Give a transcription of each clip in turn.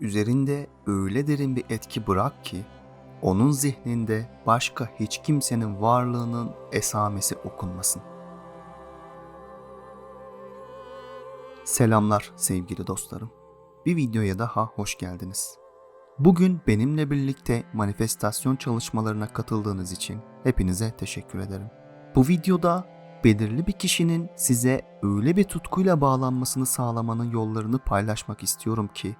üzerinde öyle derin bir etki bırak ki onun zihninde başka hiç kimsenin varlığının esamesi okunmasın. Selamlar sevgili dostlarım. Bir videoya daha hoş geldiniz. Bugün benimle birlikte manifestasyon çalışmalarına katıldığınız için hepinize teşekkür ederim. Bu videoda belirli bir kişinin size öyle bir tutkuyla bağlanmasını sağlamanın yollarını paylaşmak istiyorum ki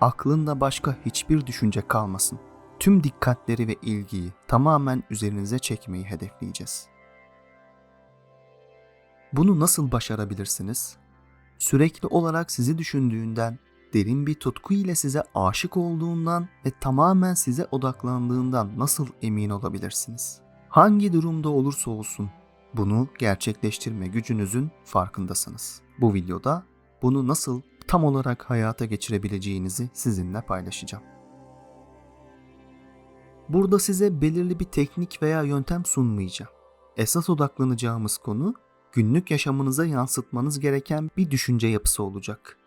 aklında başka hiçbir düşünce kalmasın. Tüm dikkatleri ve ilgiyi tamamen üzerinize çekmeyi hedefleyeceğiz. Bunu nasıl başarabilirsiniz? Sürekli olarak sizi düşündüğünden, derin bir tutku ile size aşık olduğundan ve tamamen size odaklandığından nasıl emin olabilirsiniz? Hangi durumda olursa olsun bunu gerçekleştirme gücünüzün farkındasınız. Bu videoda bunu nasıl tam olarak hayata geçirebileceğinizi sizinle paylaşacağım. Burada size belirli bir teknik veya yöntem sunmayacağım. Esas odaklanacağımız konu günlük yaşamınıza yansıtmanız gereken bir düşünce yapısı olacak.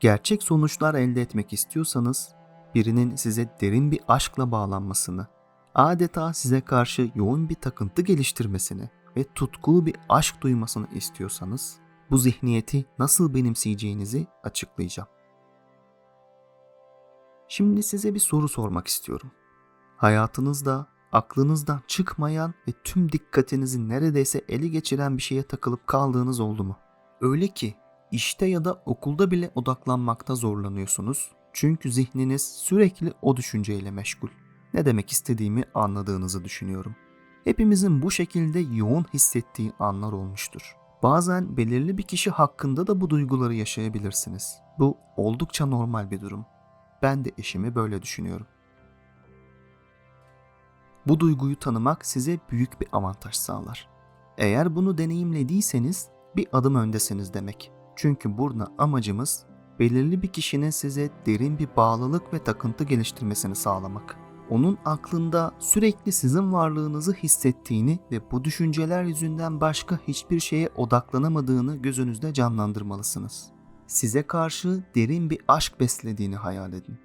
Gerçek sonuçlar elde etmek istiyorsanız birinin size derin bir aşkla bağlanmasını, adeta size karşı yoğun bir takıntı geliştirmesini ve tutkulu bir aşk duymasını istiyorsanız bu zihniyeti nasıl benimseyeceğinizi açıklayacağım. Şimdi size bir soru sormak istiyorum. Hayatınızda aklınızdan çıkmayan ve tüm dikkatinizi neredeyse ele geçiren bir şeye takılıp kaldığınız oldu mu? Öyle ki işte ya da okulda bile odaklanmakta zorlanıyorsunuz. Çünkü zihniniz sürekli o düşünceyle meşgul. Ne demek istediğimi anladığınızı düşünüyorum. Hepimizin bu şekilde yoğun hissettiği anlar olmuştur. Bazen belirli bir kişi hakkında da bu duyguları yaşayabilirsiniz. Bu oldukça normal bir durum. Ben de eşimi böyle düşünüyorum. Bu duyguyu tanımak size büyük bir avantaj sağlar. Eğer bunu deneyimlediyseniz bir adım öndesiniz demek. Çünkü burada amacımız belirli bir kişinin size derin bir bağlılık ve takıntı geliştirmesini sağlamak. Onun aklında sürekli sizin varlığınızı hissettiğini ve bu düşünceler yüzünden başka hiçbir şeye odaklanamadığını gözünüzde canlandırmalısınız. Size karşı derin bir aşk beslediğini hayal edin.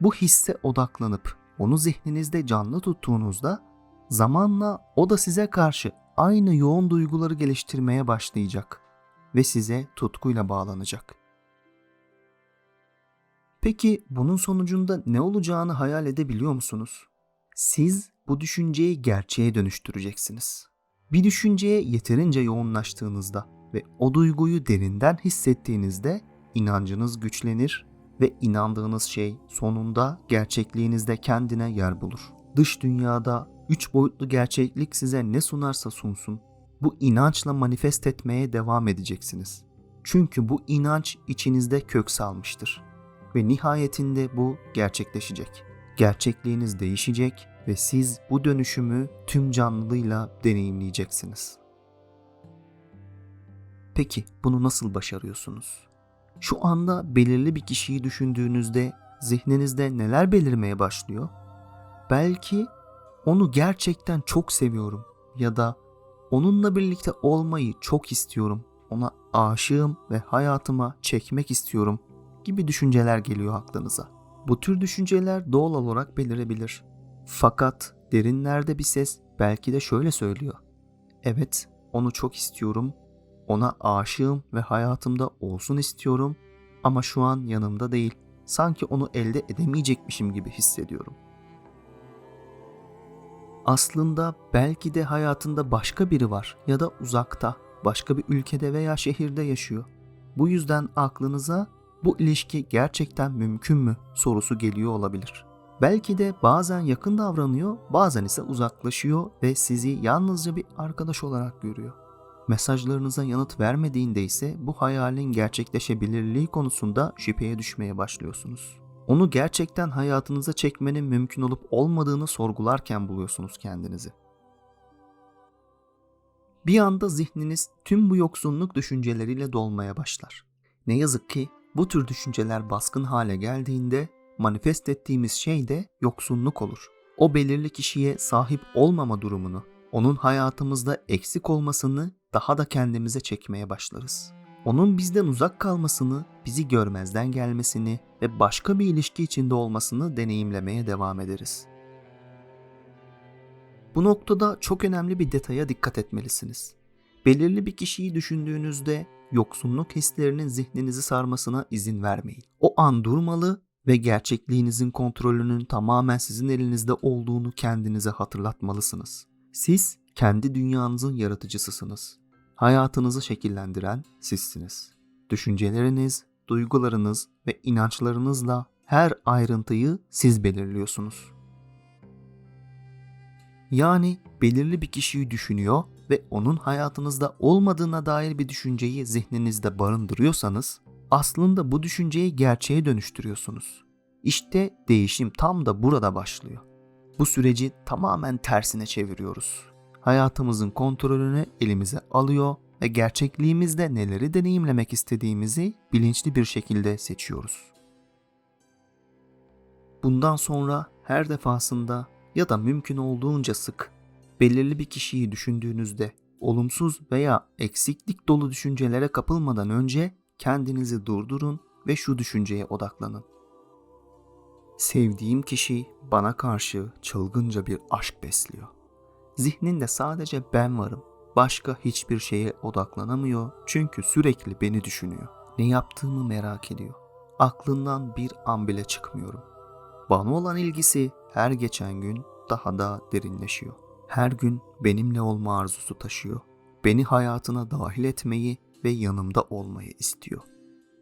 Bu hisse odaklanıp onu zihninizde canlı tuttuğunuzda zamanla o da size karşı aynı yoğun duyguları geliştirmeye başlayacak ve size tutkuyla bağlanacak. Peki bunun sonucunda ne olacağını hayal edebiliyor musunuz? Siz bu düşünceyi gerçeğe dönüştüreceksiniz. Bir düşünceye yeterince yoğunlaştığınızda ve o duyguyu derinden hissettiğinizde inancınız güçlenir ve inandığınız şey sonunda gerçekliğinizde kendine yer bulur. Dış dünyada üç boyutlu gerçeklik size ne sunarsa sunsun, bu inançla manifest etmeye devam edeceksiniz. Çünkü bu inanç içinizde kök salmıştır ve nihayetinde bu gerçekleşecek. Gerçekliğiniz değişecek ve siz bu dönüşümü tüm canlılığıyla deneyimleyeceksiniz. Peki bunu nasıl başarıyorsunuz? Şu anda belirli bir kişiyi düşündüğünüzde zihninizde neler belirmeye başlıyor? Belki onu gerçekten çok seviyorum ya da onunla birlikte olmayı çok istiyorum. Ona aşığım ve hayatıma çekmek istiyorum gibi düşünceler geliyor aklınıza. Bu tür düşünceler doğal olarak belirebilir. Fakat derinlerde bir ses belki de şöyle söylüyor. Evet, onu çok istiyorum. Ona aşığım ve hayatımda olsun istiyorum ama şu an yanımda değil. Sanki onu elde edemeyecekmişim gibi hissediyorum. Aslında belki de hayatında başka biri var ya da uzakta, başka bir ülkede veya şehirde yaşıyor. Bu yüzden aklınıza bu ilişki gerçekten mümkün mü sorusu geliyor olabilir. Belki de bazen yakın davranıyor, bazen ise uzaklaşıyor ve sizi yalnızca bir arkadaş olarak görüyor. Mesajlarınıza yanıt vermediğinde ise bu hayalin gerçekleşebilirliği konusunda şüpheye düşmeye başlıyorsunuz. Onu gerçekten hayatınıza çekmenin mümkün olup olmadığını sorgularken buluyorsunuz kendinizi. Bir anda zihniniz tüm bu yoksunluk düşünceleriyle dolmaya başlar. Ne yazık ki bu tür düşünceler baskın hale geldiğinde manifest ettiğimiz şey de yoksunluk olur. O belirli kişiye sahip olmama durumunu, onun hayatımızda eksik olmasını daha da kendimize çekmeye başlarız. onun bizden uzak kalmasını, bizi görmezden gelmesini ve başka bir ilişki içinde olmasını deneyimlemeye devam ederiz. Bu noktada çok önemli bir detaya dikkat etmelisiniz. Belirli bir kişiyi düşündüğünüzde yoksunluk hislerinin zihninizi sarmasına izin vermeyin. O an durmalı ve gerçekliğinizin kontrolünün tamamen sizin elinizde olduğunu kendinize hatırlatmalısınız. Siz kendi dünyanızın yaratıcısısınız. Hayatınızı şekillendiren sizsiniz. Düşünceleriniz, duygularınız ve inançlarınızla her ayrıntıyı siz belirliyorsunuz. Yani belirli bir kişiyi düşünüyor ve onun hayatınızda olmadığına dair bir düşünceyi zihninizde barındırıyorsanız aslında bu düşünceyi gerçeğe dönüştürüyorsunuz. İşte değişim tam da burada başlıyor. Bu süreci tamamen tersine çeviriyoruz. Hayatımızın kontrolünü elimize alıyor ve gerçekliğimizde neleri deneyimlemek istediğimizi bilinçli bir şekilde seçiyoruz. Bundan sonra her defasında ya da mümkün olduğunca sık belirli bir kişiyi düşündüğünüzde olumsuz veya eksiklik dolu düşüncelere kapılmadan önce kendinizi durdurun ve şu düşünceye odaklanın. Sevdiğim kişi bana karşı çılgınca bir aşk besliyor. Zihninde sadece ben varım. Başka hiçbir şeye odaklanamıyor çünkü sürekli beni düşünüyor. Ne yaptığımı merak ediyor. Aklından bir an bile çıkmıyorum. Bana olan ilgisi her geçen gün daha da derinleşiyor. Her gün benimle olma arzusu taşıyor. Beni hayatına dahil etmeyi ve yanımda olmayı istiyor.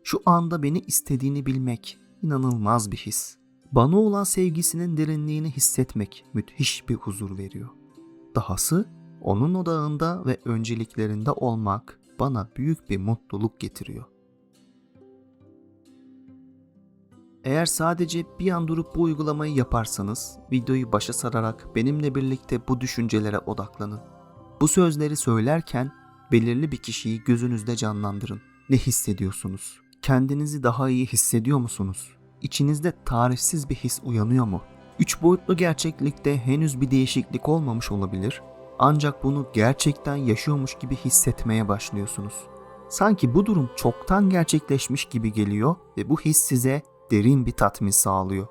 Şu anda beni istediğini bilmek inanılmaz bir his. Bana olan sevgisinin derinliğini hissetmek müthiş bir huzur veriyor. Dahası onun odağında ve önceliklerinde olmak bana büyük bir mutluluk getiriyor. Eğer sadece bir an durup bu uygulamayı yaparsanız videoyu başa sararak benimle birlikte bu düşüncelere odaklanın. Bu sözleri söylerken belirli bir kişiyi gözünüzde canlandırın. Ne hissediyorsunuz? Kendinizi daha iyi hissediyor musunuz? İçinizde tarifsiz bir his uyanıyor mu? Üç boyutlu gerçeklikte henüz bir değişiklik olmamış olabilir ancak bunu gerçekten yaşıyormuş gibi hissetmeye başlıyorsunuz. Sanki bu durum çoktan gerçekleşmiş gibi geliyor ve bu his size derin bir tatmin sağlıyor.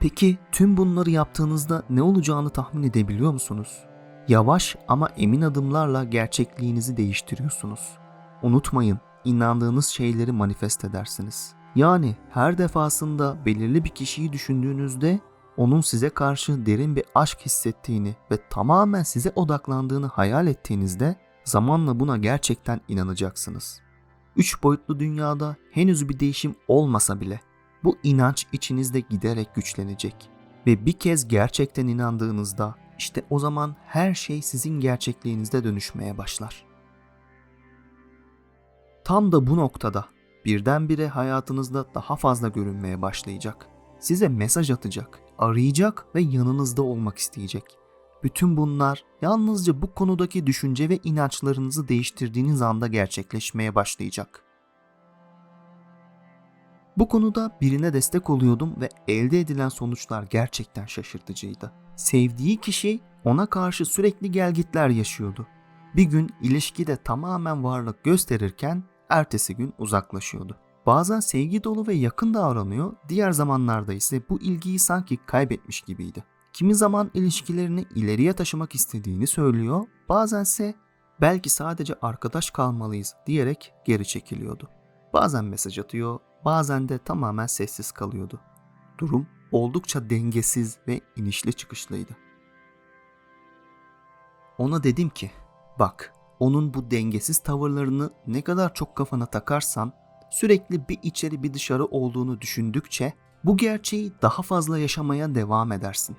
Peki tüm bunları yaptığınızda ne olacağını tahmin edebiliyor musunuz? Yavaş ama emin adımlarla gerçekliğinizi değiştiriyorsunuz. Unutmayın, inandığınız şeyleri manifest edersiniz. Yani her defasında belirli bir kişiyi düşündüğünüzde onun size karşı derin bir aşk hissettiğini ve tamamen size odaklandığını hayal ettiğinizde zamanla buna gerçekten inanacaksınız. Üç boyutlu dünyada henüz bir değişim olmasa bile bu inanç içinizde giderek güçlenecek ve bir kez gerçekten inandığınızda işte o zaman her şey sizin gerçekliğinizde dönüşmeye başlar. Tam da bu noktada birdenbire hayatınızda daha fazla görünmeye başlayacak. Size mesaj atacak, arayacak ve yanınızda olmak isteyecek. Bütün bunlar yalnızca bu konudaki düşünce ve inançlarınızı değiştirdiğiniz anda gerçekleşmeye başlayacak. Bu konuda birine destek oluyordum ve elde edilen sonuçlar gerçekten şaşırtıcıydı. Sevdiği kişi ona karşı sürekli gelgitler yaşıyordu. Bir gün ilişkide tamamen varlık gösterirken ertesi gün uzaklaşıyordu. Bazen sevgi dolu ve yakın davranıyor, diğer zamanlarda ise bu ilgiyi sanki kaybetmiş gibiydi. Kimi zaman ilişkilerini ileriye taşımak istediğini söylüyor, bazense belki sadece arkadaş kalmalıyız diyerek geri çekiliyordu. Bazen mesaj atıyor, bazen de tamamen sessiz kalıyordu. Durum oldukça dengesiz ve inişli çıkışlıydı. Ona dedim ki, bak onun bu dengesiz tavırlarını ne kadar çok kafana takarsan, sürekli bir içeri bir dışarı olduğunu düşündükçe bu gerçeği daha fazla yaşamaya devam edersin.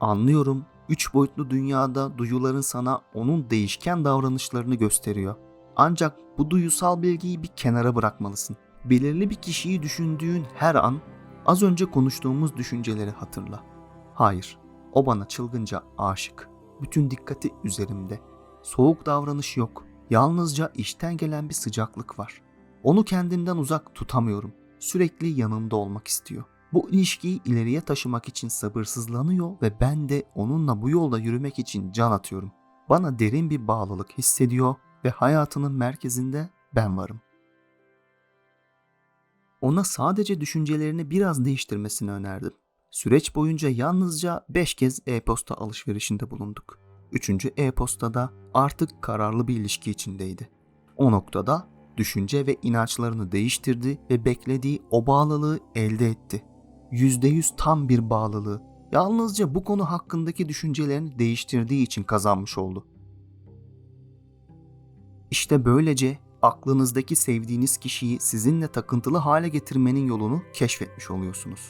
Anlıyorum, üç boyutlu dünyada duyuların sana onun değişken davranışlarını gösteriyor. Ancak bu duyusal bilgiyi bir kenara bırakmalısın. Belirli bir kişiyi düşündüğün her an az önce konuştuğumuz düşünceleri hatırla. Hayır, o bana çılgınca aşık. Bütün dikkati üzerimde. Soğuk davranış yok. Yalnızca işten gelen bir sıcaklık var. Onu kendimden uzak tutamıyorum. Sürekli yanımda olmak istiyor. Bu ilişkiyi ileriye taşımak için sabırsızlanıyor ve ben de onunla bu yolda yürümek için can atıyorum. Bana derin bir bağlılık hissediyor ve hayatının merkezinde ben varım. Ona sadece düşüncelerini biraz değiştirmesini önerdim. Süreç boyunca yalnızca 5 kez e-posta alışverişinde bulunduk. Üçüncü e-postada artık kararlı bir ilişki içindeydi. O noktada düşünce ve inançlarını değiştirdi ve beklediği o bağlılığı elde etti. %100 tam bir bağlılığı yalnızca bu konu hakkındaki düşüncelerini değiştirdiği için kazanmış oldu. İşte böylece aklınızdaki sevdiğiniz kişiyi sizinle takıntılı hale getirmenin yolunu keşfetmiş oluyorsunuz.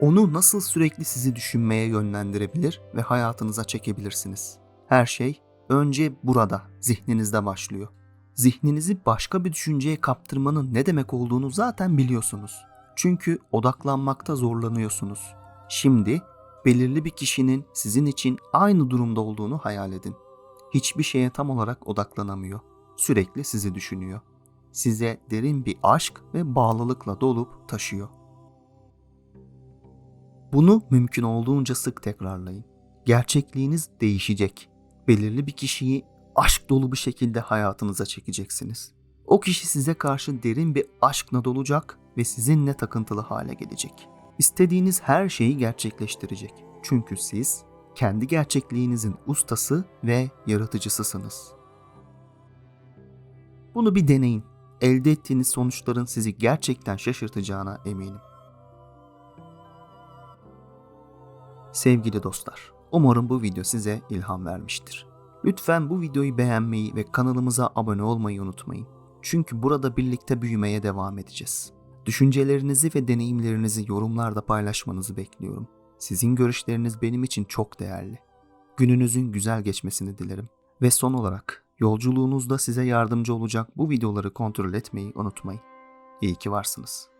Onu nasıl sürekli sizi düşünmeye yönlendirebilir ve hayatınıza çekebilirsiniz. Her şey önce burada, zihninizde başlıyor. Zihninizi başka bir düşünceye kaptırmanın ne demek olduğunu zaten biliyorsunuz. Çünkü odaklanmakta zorlanıyorsunuz. Şimdi belirli bir kişinin sizin için aynı durumda olduğunu hayal edin. Hiçbir şeye tam olarak odaklanamıyor. Sürekli sizi düşünüyor. Size derin bir aşk ve bağlılıkla dolup taşıyor. Bunu mümkün olduğunca sık tekrarlayın. Gerçekliğiniz değişecek. Belirli bir kişiyi aşk dolu bir şekilde hayatınıza çekeceksiniz. O kişi size karşı derin bir aşkla dolacak ve sizinle takıntılı hale gelecek. İstediğiniz her şeyi gerçekleştirecek. Çünkü siz kendi gerçekliğinizin ustası ve yaratıcısısınız. Bunu bir deneyin. Elde ettiğiniz sonuçların sizi gerçekten şaşırtacağına eminim. Sevgili dostlar, umarım bu video size ilham vermiştir. Lütfen bu videoyu beğenmeyi ve kanalımıza abone olmayı unutmayın. Çünkü burada birlikte büyümeye devam edeceğiz. Düşüncelerinizi ve deneyimlerinizi yorumlarda paylaşmanızı bekliyorum. Sizin görüşleriniz benim için çok değerli. Gününüzün güzel geçmesini dilerim. Ve son olarak yolculuğunuzda size yardımcı olacak bu videoları kontrol etmeyi unutmayın. İyi ki varsınız.